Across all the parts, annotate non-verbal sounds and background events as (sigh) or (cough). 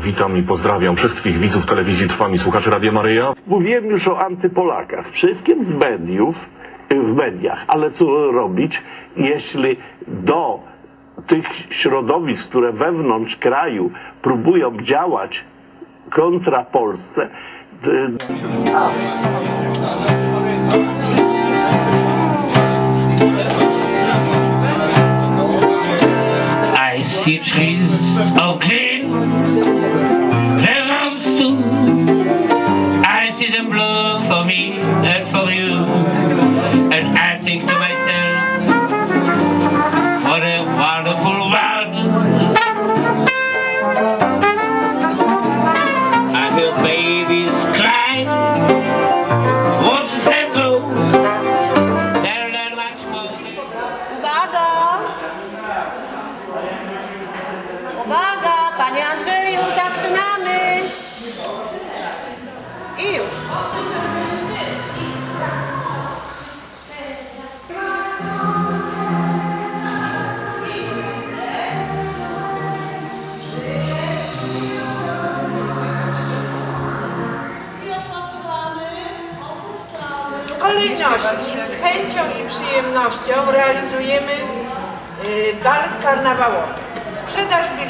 witam i pozdrawiam wszystkich widzów telewizji Trwam i słuchaczy Radia Maryja. Mówiłem już o antypolakach. Wszystkim z mediów, y, w mediach. Ale co robić, jeśli do tych środowisk, które wewnątrz kraju próbują działać kontra Polsce, trees of green, lemons too. I see them bloom for me and for you. And I think to myself, what a wonderful world.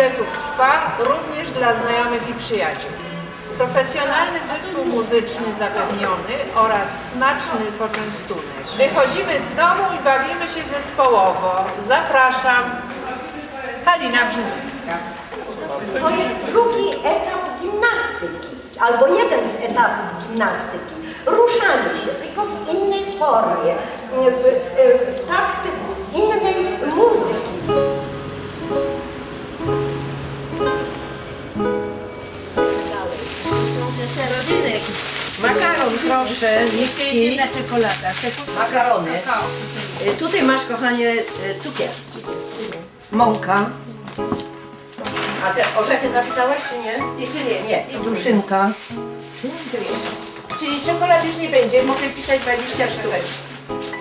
Biletów trwa również dla znajomych i przyjaciół. Profesjonalny zespół muzyczny zapewniony oraz smaczny poczęstunek. Wychodzimy z domu i bawimy się zespołowo. Zapraszam. Halina Brzezińska. To jest drugi etap gimnastyki, albo jeden z etapów gimnastyki. Ruszanie się, tylko w innej formie, w, w innej muzyki. Makaron proszę, i makarony. Y, Tutaj masz kochanie y, cukier, mąka. A te orzechy zapisałaś czy nie? Jeszcze nie. Nie, duszynka. Czyli czekolad już nie będzie, mogę pisać 20 sztuk.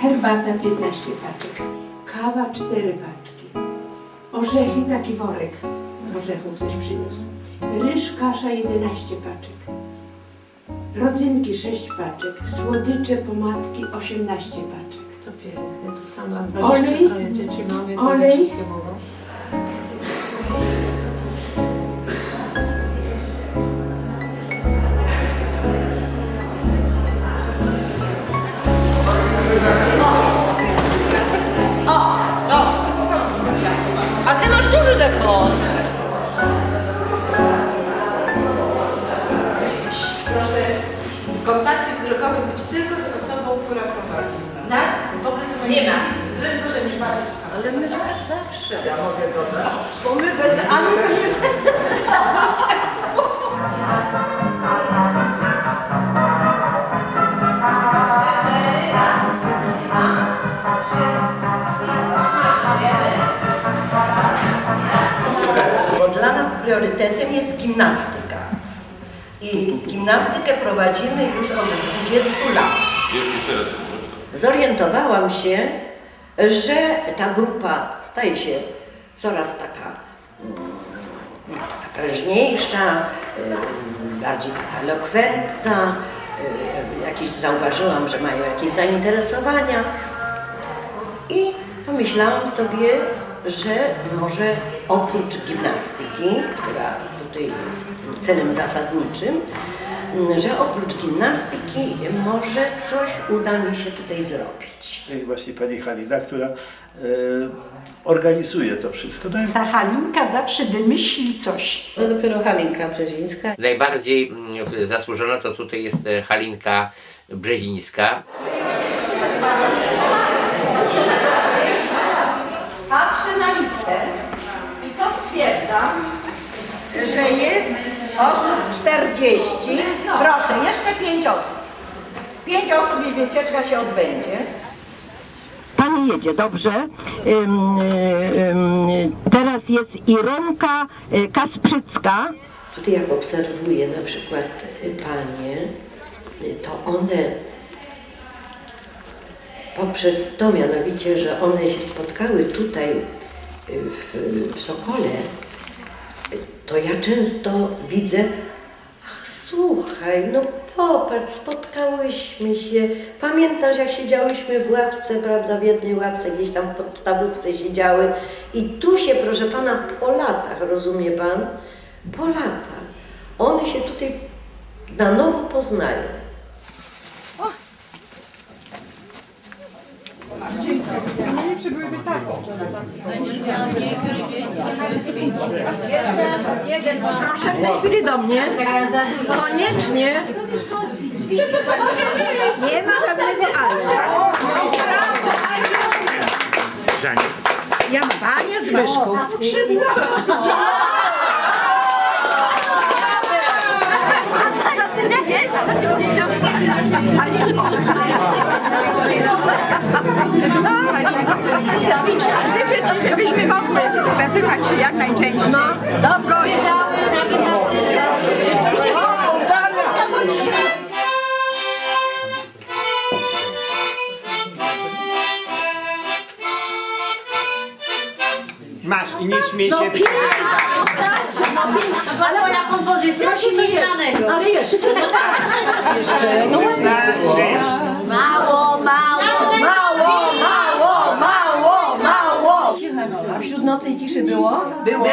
Herbata 15 paczek, kawa 4 paczki, orzechy taki worek orzechów ktoś przyniósł, ryż kasza 11 paczek, rodzynki 6 paczek, słodycze pomadki 18 paczek. To pięknie, tu sam raz Olej? 23 dzieci mam, więc to Olej? nie wszystkie mogą. A ty masz duży. Nie ma. Proszę nie patrzeć. Ale my zawsze. Ja mogę dodać. Bo my bez Ani to nie... Bo dla nas priorytetem jest gimnastyka. I gimnastykę prowadzimy już od 20 lat. Zorientowałam się, że ta grupa staje się coraz taka, mm, taka prężniejsza, y, bardziej taka elokwentna. y, Jakieś zauważyłam, że mają jakieś zainteresowania. I pomyślałam sobie, że może oprócz gimnastyki, która tutaj jest celem zasadniczym, że oprócz gimnastyki może coś uda mi się tutaj zrobić. I właśnie pani Halina, która e, organizuje to wszystko. No i Ta Halinka zawsze wymyśli coś. No dopiero Halinka Brzezińska. Najbardziej mm, zasłużona to tutaj jest e, Halinka Brzezińska. Patrzę na listę i co stwierdzam, że jest osób 40. Proszę, jeszcze 5 osób. 5 osób i wycieczka się odbędzie. Pani jedzie, dobrze. Ym, ym, teraz jest Irenka y, Kasprzycka. Tutaj jak obserwuję na przykład y, panie, y, to one poprzez to mianowicie, że one się spotkały tutaj w, w Sokole, to ja często widzę, ach słuchaj, no popatrz, spotkałyśmy się. Pamiętasz, jak siedziałyśmy w ławce, prawda, w jednej ławce, gdzieś tam w podstawówce siedziały. I tu się, proszę pana, po latach, rozumie pan? Po latach. One się tutaj na nowo poznają. Jeszcze jeden pan. Proszę w tej chwili do mnie. Koniecznie. Nie ma żadnego ale. Ja panie Zbyszku. Życzę Ci, żebyśmy mogły spotywać się jak najczęściej. No, dobrze. Masz i nie śmiej się. tylko Ale moja kompozycja ci coś znanego. Ale jeszcze. Jeszcze. No, mało, mało, mało, mało, mało, mało. A wśród nocy i ciszy było? Było.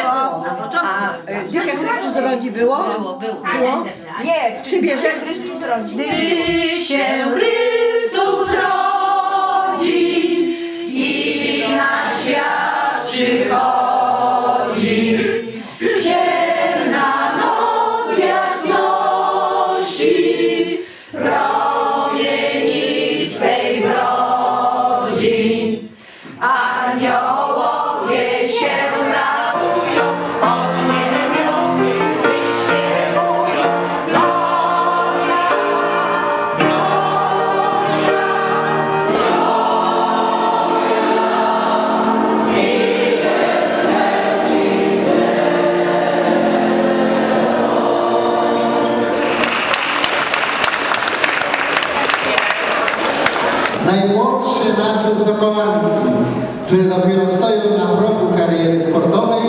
A gdy się Chrystus rodzi było? Było, było. Było? Nie, przybierze Chrystus rodzi. Gdy się Chrystus rodzi i na świat przychodzi, Najmłodsze nasze sokolanki, które dopiero stoją na progu kariery sportowej,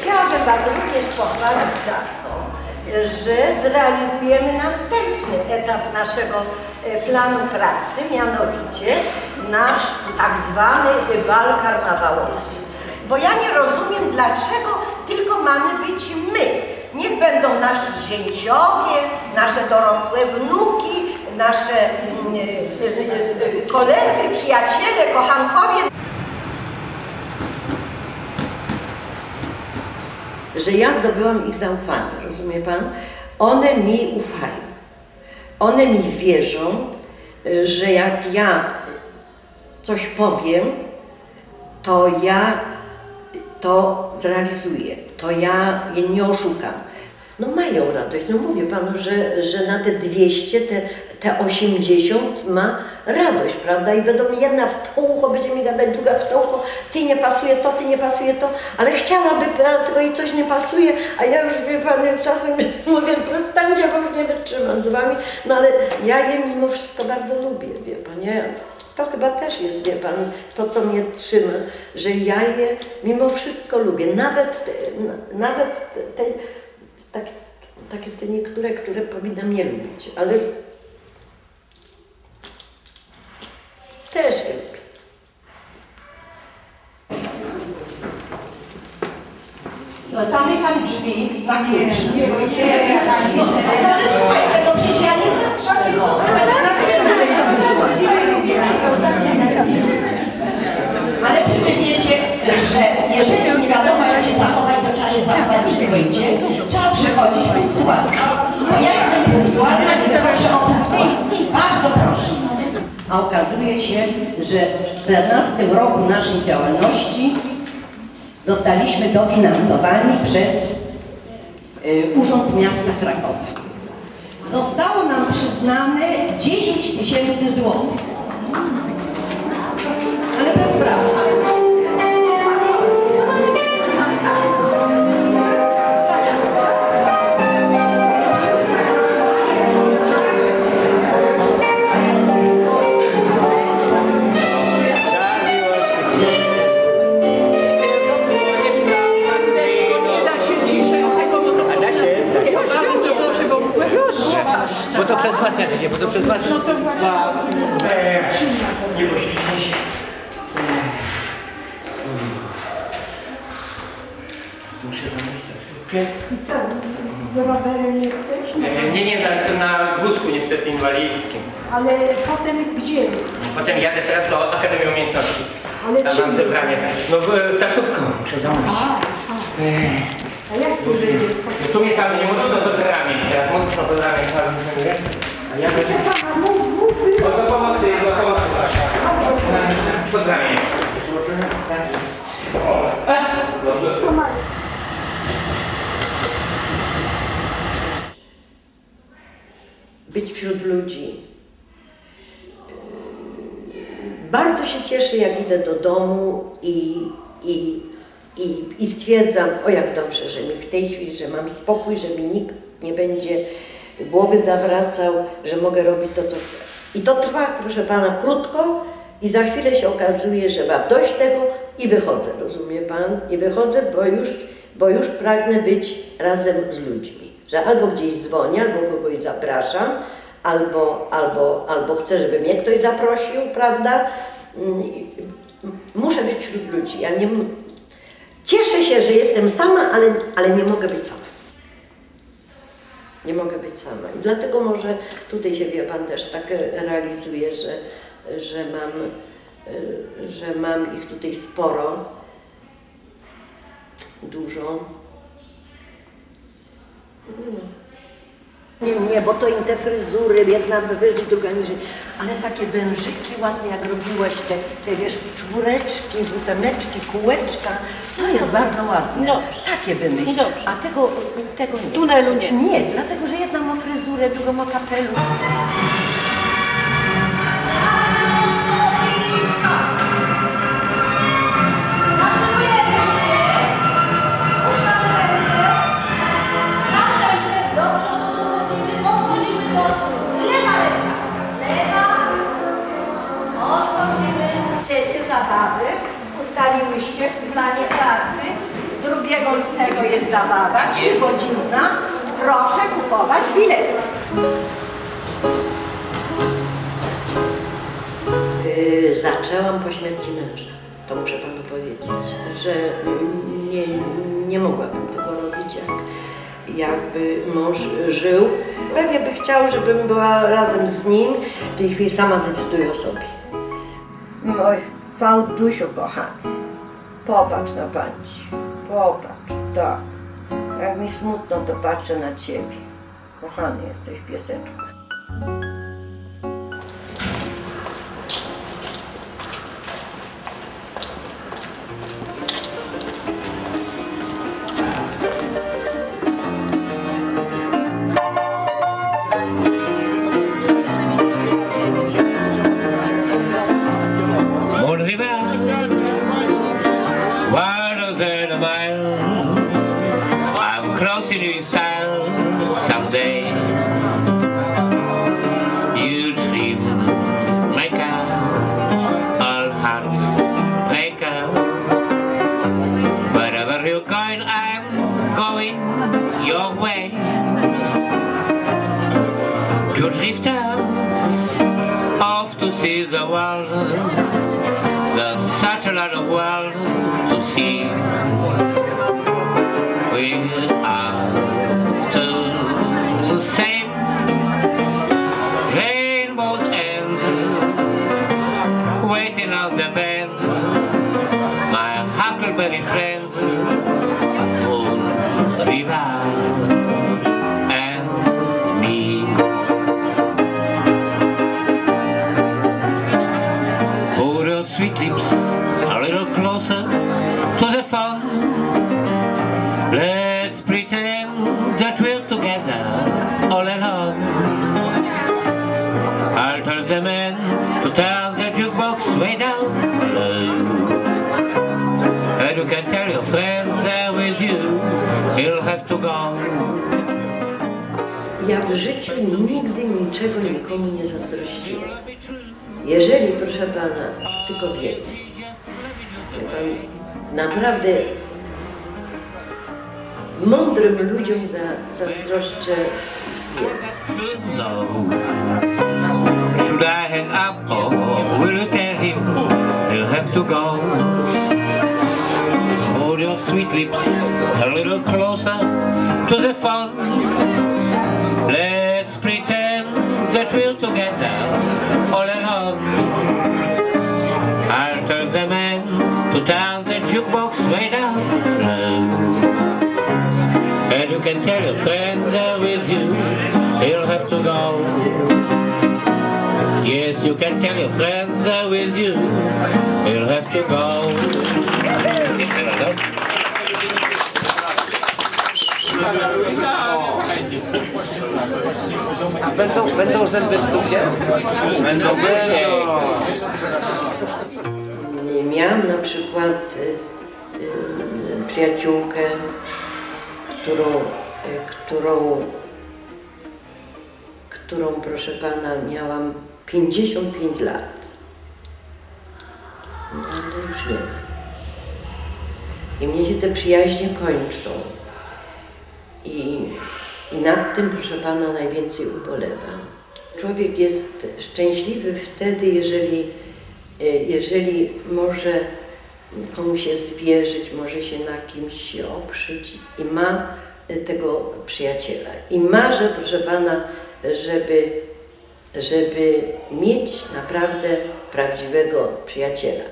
Chciałabym Was również pochwalić za to, że zrealizujemy następny etap naszego e, planu pracy, mianowicie nasz tak zwany bal karnawałowy. Bo ja nie rozumiem, dlaczego tylko mamy być my. Niech będą nasi zięciowie, nasze dorosłe wnuki, nasze mm, e, e, e, koledzy, przyjaciele, kochankowie. że ja zdobyłam ich zaufanie, rozumie pan? One mi ufają. One mi wierzą, y, że jak ja coś powiem, to ja to zrealizuję, to ja je nie oszukam. no mają radość. No mówię panu, że, że na te 200, te, te 80 ma radość, prawda? I będą mi jedna w to ucho, będzie mi gadać, druga w to ucho, ty nie pasuje to, ty nie pasuje to, ale chciałaby, tylko jej coś nie pasuje, a ja już, wie pan, czasem (laughs) mówię, przestańcie, bo już nie wytrzymam z wami, no ale ja je mimo wszystko bardzo lubię, wie pan, nie? To chyba też jest, wie pan, to co mnie trzyma, że ja je mimo wszystko lubię, nawet, te- na- nawet te, te, tak, takie te niektóre, które powinnam nie lubić, ale też je lubię. Zamykam drzwi na klucz. No ale słuchajcie, no przecież ja nie że jeżeli nie wiadomo jak się zachować, to trzeba się zachować przyzwoicie? Trzeba przychodzić punktualnie. Bo ja jestem punktualna i proszę o punktualność. Bardzo proszę. A okazuje się, że w 14 roku naszej działalności zostaliśmy dofinansowani przez y, Urząd Miasta Krakowa. Zostało nam przyznane 10 tysięcy złotych. Ale bez prawa. A bo to przez maseczkę. No to właśnie. Nie poślizgnij się. Muszę zamyśleć troszeczkę. Z rowerem jesteś? E, Nie, nie, jestem na wózku niestety inwalidzkim. Ale potem gdzie? Potem jadę teraz do Akademii Umiejętności. Ale Tam mam czym? zebranie. No w- taksówką muszę zamówić. Ech. A jak? No tu mnie tam nie mocno pod ramię, teraz mocno pod ramię tam nie A ja będę... O to pomocy, do pomocy właśnie. Pod ramię. O. A, Dobrze. być wśród ludzi. Bardzo się cieszę, jak idę do domu i, i, i, i stwierdzam, o jak dobrze, że mi w tej chwili, że mam spokój, że mi nikt nie będzie głowy zawracał, że mogę robić to, co chcę. I to trwa, proszę Pana, krótko i za chwilę się okazuje, że mam dość tego i wychodzę, rozumie Pan? I wychodzę, bo już, bo już pragnę być razem z ludźmi. Że albo gdzieś dzwonię, albo kogoś zapraszam, albo, albo, albo chcę, żeby mnie ktoś zaprosił, prawda? Mm, Muszę być wśród ludzi. Ja nie, cieszę się, że jestem sama, ale, ale nie mogę być sama. Nie mogę być sama. I dlatego może tutaj się, wie Pan, też tak realizuje, że, że, mam, e, że mam ich tutaj sporo, dużo. Nie, nie, bo to im te fryzury, jedna wyżej, druga niżej, ale takie wężyki ładne, jak robiłaś te, te wiesz, czwóreczki, ósemeczki, kółeczka, to jest bardzo ładne. Dobrze. Takie wymyśl. Dobrze. A tego, tego nie. Tunelu nie. Nie, dlatego, że jedna ma fryzurę, druga ma kapelusz. Że nie, nie mogłabym tego robić, jak, jakby mąż żył. Pewnie by chciał, żebym była razem z nim. W tej chwili sama decyduję o sobie. Mój Fałdusiu kochany, popatrz na pani, popatrz, tak. Jak mi smutno, to patrzę na ciebie. Kochany jesteś pieseczku. Satellite of world to see. Ja w życiu nigdy niczego nikomu nie zazdrościłam. Jeżeli, proszę pana, tylko wiedzy. Wie pan, naprawdę mądrym ludziom za, zazdroszczę ich wiedzę. No. Hold your sweet lips a little closer to the phone. Let's pretend that we're together all alone. I'll tell the man to turn the jukebox way down. And you can tell your friend with you, he'll have to go. Yes, you can tell your friend with you, he'll have to go. A będą, będą zęby w dupie? Będą, będą. Miałam na przykład y, y, przyjaciółkę, którą, y, którą, którą, proszę pana, miałam 55 lat. No, ale już nie ma. I mnie się te przyjaźnie kończą. I, I nad tym, proszę pana, najwięcej ubolewam. Człowiek jest szczęśliwy wtedy, jeżeli E, jeżeli może komuś się zwierzyć, może się na kimś oprzeć i ma e, tego przyjaciela. I marzę, proszę Pana, żeby, żeby mieć naprawdę prawdziwego przyjaciela.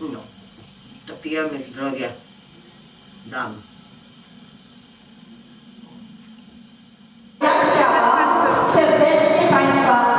No, to pijemy zdrowie. Dam. Chciałam serdecznie Państwa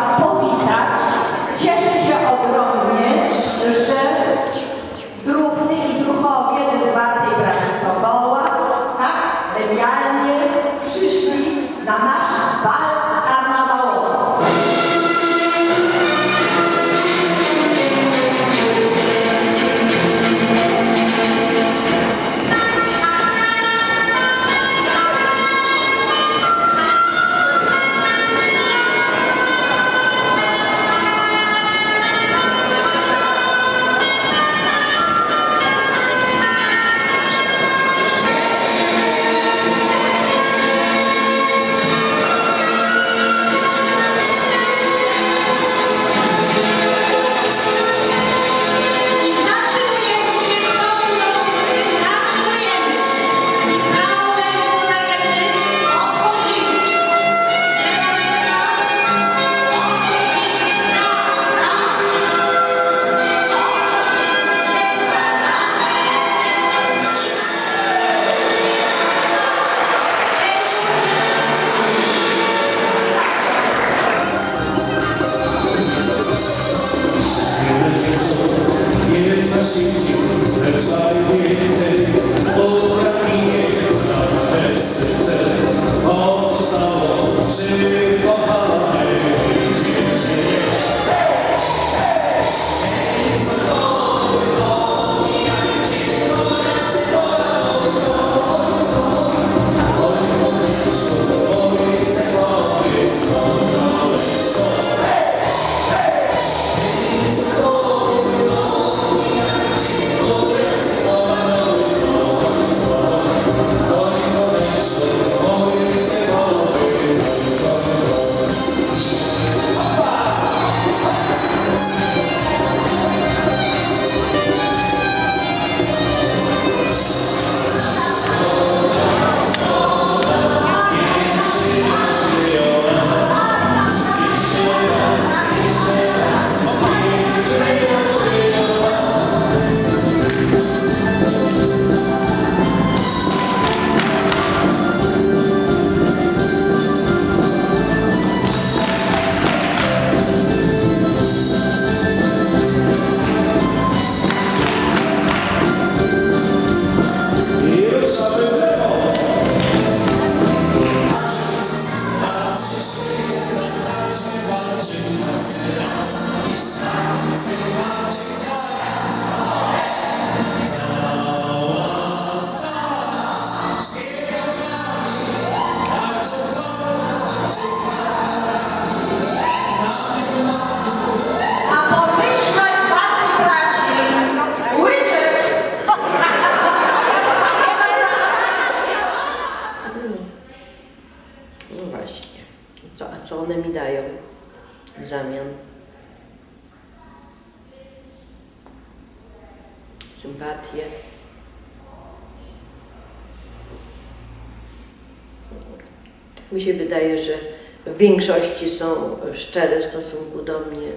się wydaje, że w większości są szczere w stosunku do mnie.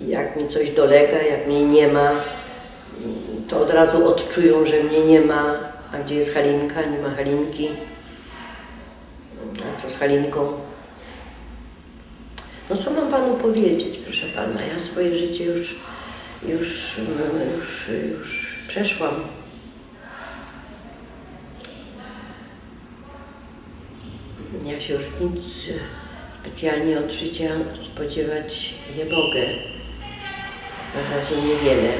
Jak mi coś dolega, jak mnie nie ma, to od razu odczują, że mnie nie ma. A gdzie jest Halinka? Nie ma Halinki. A co z Halinką? No co mam panu powiedzieć, proszę pana? Ja swoje życie już, już, już, już przeszłam. Ja się już nic specjalnie od życia spodziewać nie mogę. 看看星星点点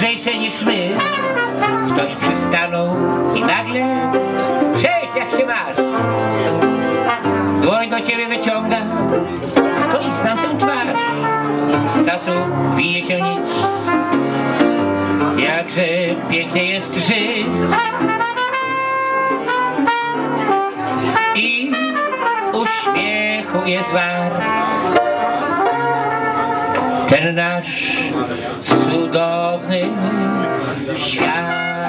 mądrzejsze niż my. Ktoś przystanął i nagle Cześć, jak się masz? Dłoń do ciebie wyciąga, to i znam tę twarz. Czasu wije się nic, jakże pięknie jest żyć. I uśmiechu jest wart nasz cudowny świat.